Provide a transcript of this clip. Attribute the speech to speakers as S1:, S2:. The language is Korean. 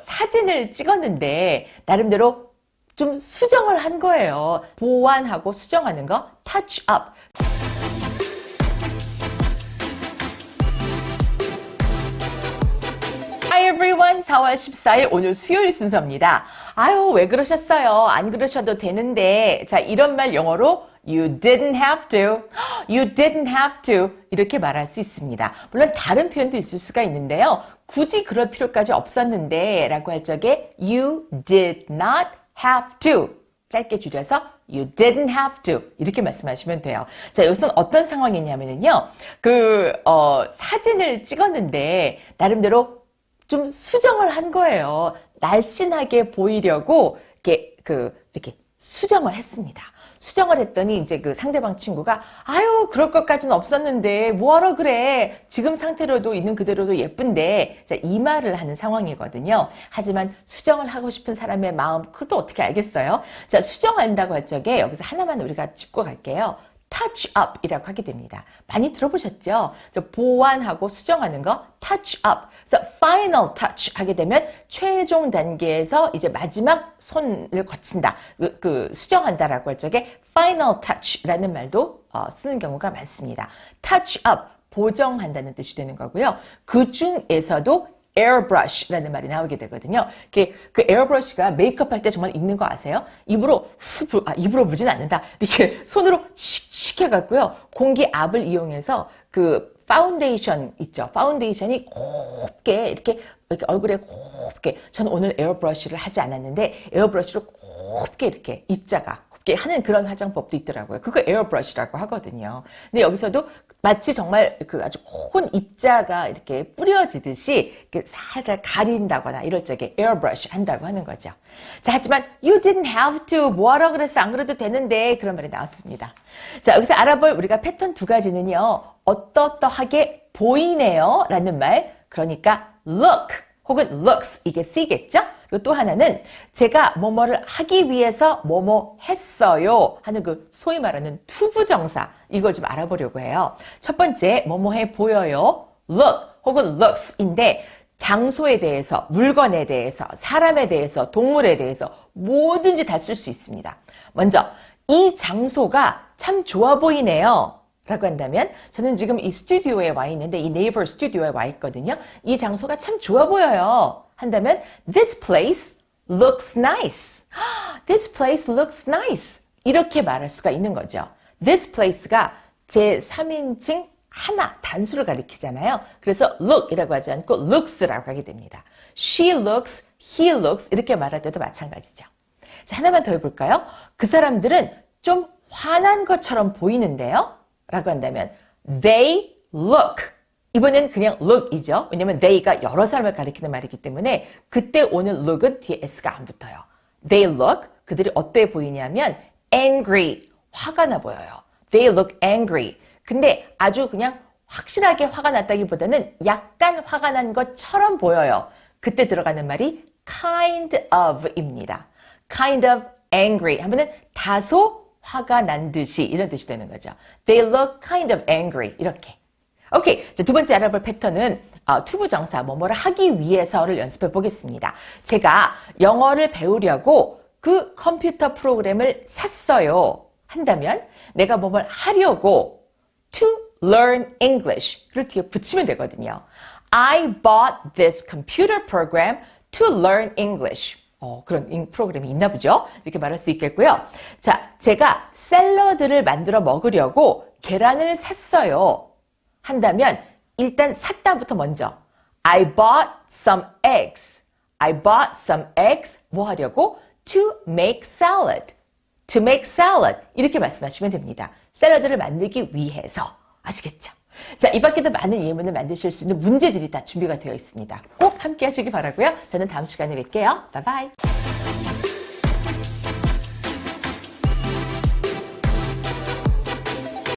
S1: 사진을 찍었는데 나름대로 좀 수정을 한 거예요. 보완하고 수정하는 거 touch up. Hi everyone. 4월 14일 오늘 수요일 순서입니다. 아유, 왜 그러셨어요? 안 그러셔도 되는데. 자, 이런 말 영어로 You didn't have to. You didn't have to. 이렇게 말할 수 있습니다. 물론 다른 표현도 있을 수가 있는데요. 굳이 그럴 필요까지 없었는데 라고 할 적에 You did not have to. 짧게 줄여서 you didn't have to 이렇게 말씀하시면 돼요. 자, 여기서는 어떤 상황이냐면요. 그, 어, 사진을 찍었는데 나름대로 좀 수정을 한 거예요. 날씬하게 보이려고 이렇게 그 이렇게 수정을 했습니다. 수정을 했더니 이제 그 상대방 친구가 아유 그럴 것까지는 없었는데 뭐하러 그래 지금 상태로도 있는 그대로도 예쁜데 자, 이 말을 하는 상황이거든요. 하지만 수정을 하고 싶은 사람의 마음 그것도 어떻게 알겠어요? 자 수정한다고 할 적에 여기서 하나만 우리가 짚고 갈게요. Touch up 이라고 하게 됩니다. 많이 들어보셨죠? 저 보완하고 수정하는 거 touch up. 그래서 final touch 하게 되면 최종 단계에서 이제 마지막 손을 거친다. 그, 그 수정한다라고 할 적에 final touch라는 말도 어, 쓰는 경우가 많습니다. touch up 보정한다는 뜻이 되는 거고요. 그 중에서도 airbrush라는 말이 나오게 되거든요. 그 airbrush가 메이크업 할 때 정말 있는 거 아세요? 입으로 후, 불- 아, 입으로 불진 않는다. 이렇게 손으로 씩씩 해갖고요. 공기 압을 이용해서 그 파운데이션 있죠. 파운데이션이 곱게 이렇게, 이렇게 얼굴에 곱게. 저는 오늘 에어브러쉬를 하지 않았는데 에어브러쉬로 곱게 이렇게 입자가 곱게 하는 그런 화장법도 있더라고요. 그거 에어브러쉬라고 하거든요. 근데 여기서도 마치 정말 그 아주 콘 입자가 이렇게 뿌려지듯이 이렇게 살살 가린다거나 이럴 적에 에어브러쉬 한다고 하는 거죠. 자, 하지만 you didn't have to 뭐하러 그랬어 안 그래도 되는데 그런 말이 나왔습니다. 자, 여기서 알아볼 우리가 패턴 두 가지는요. 어떠어떠하게 보이네요 라는 말 그러니까 look 혹은 looks 이게 쓰이겠죠? 또 하나는 제가 뭐뭐를 하기 위해서 뭐뭐 했어요 하는 그 소위 말하는 투부정사 이걸 좀 알아보려고 해요. 첫 번째 뭐뭐해 보여요 look 혹은 looks인데 장소에 대해서 물건에 대해서 사람에 대해서 동물에 대해서 뭐든지 다 쓸 수 있습니다. 먼저 이 장소가 참 좋아 보이네요. 라고 한다면 저는 지금 이 스튜디오에 와 있는데 이 네이버 스튜디오에 와 있거든요. 이 장소가 참 좋아 보여요. 한다면 this place looks nice. This place looks nice. 이렇게 말할 수가 있는 거죠. This place가 제 3인칭 하나 단수를 가리키잖아요. 그래서 look이라고 하지 않고 looks라고 하게 됩니다. She looks, he looks 이렇게 말할 때도 마찬가지죠. 자, 하나만 더 해볼까요? 그 사람들은 좀 화난 것처럼 보이는데요. 라고 한다면 they look 이번엔 그냥 look이죠. 왜냐면 they가 여러 사람을 가리키는 말이기 때문에 그때 오는 look은 뒤에 s가 안 붙어요. they look 그들이 어때 보이냐면 angry 화가 나 보여요. they look angry 근데 아주 그냥 확실하게 화가 났다기보다는 약간 화가 난 것처럼 보여요. 그때 들어가는 말이 kind of입니다. kind of angry 하면은 다소 화가 난 듯이 이런 뜻이 되는 거죠. They look kind of angry 이렇게. 오케이. 자, 두 번째 알아볼 패턴은 어, 투부정사 뭐뭐를 하기 위해서를 연습해 보겠습니다. 제가 영어를 배우려고 그 컴퓨터 프로그램을 샀어요. 한다면 내가 뭐뭘 하려고 to learn English를 뒤에 붙이면 되거든요. I bought this computer program to learn English. 어, 그런 인- 프로그램이 있나 보죠? 이렇게 말할 수 있겠고요. 자, 제가 샐러드를 만들어 먹으려고 계란을 샀어요. 한다면 일단 샀다부터 먼저 I bought some eggs. I bought some eggs. 뭐 하려고? To make salad. To make salad. 이렇게 말씀하시면 됩니다. 샐러드를 만들기 위해서. 아시겠죠? 자, 이 밖에도 많은 예문을 만드실 수 있는 문제들이 다 준비가 되어 있습니다. 꼭 함께 하시기 바라고요. 저는 다음 시간에 뵐게요. 바이바이.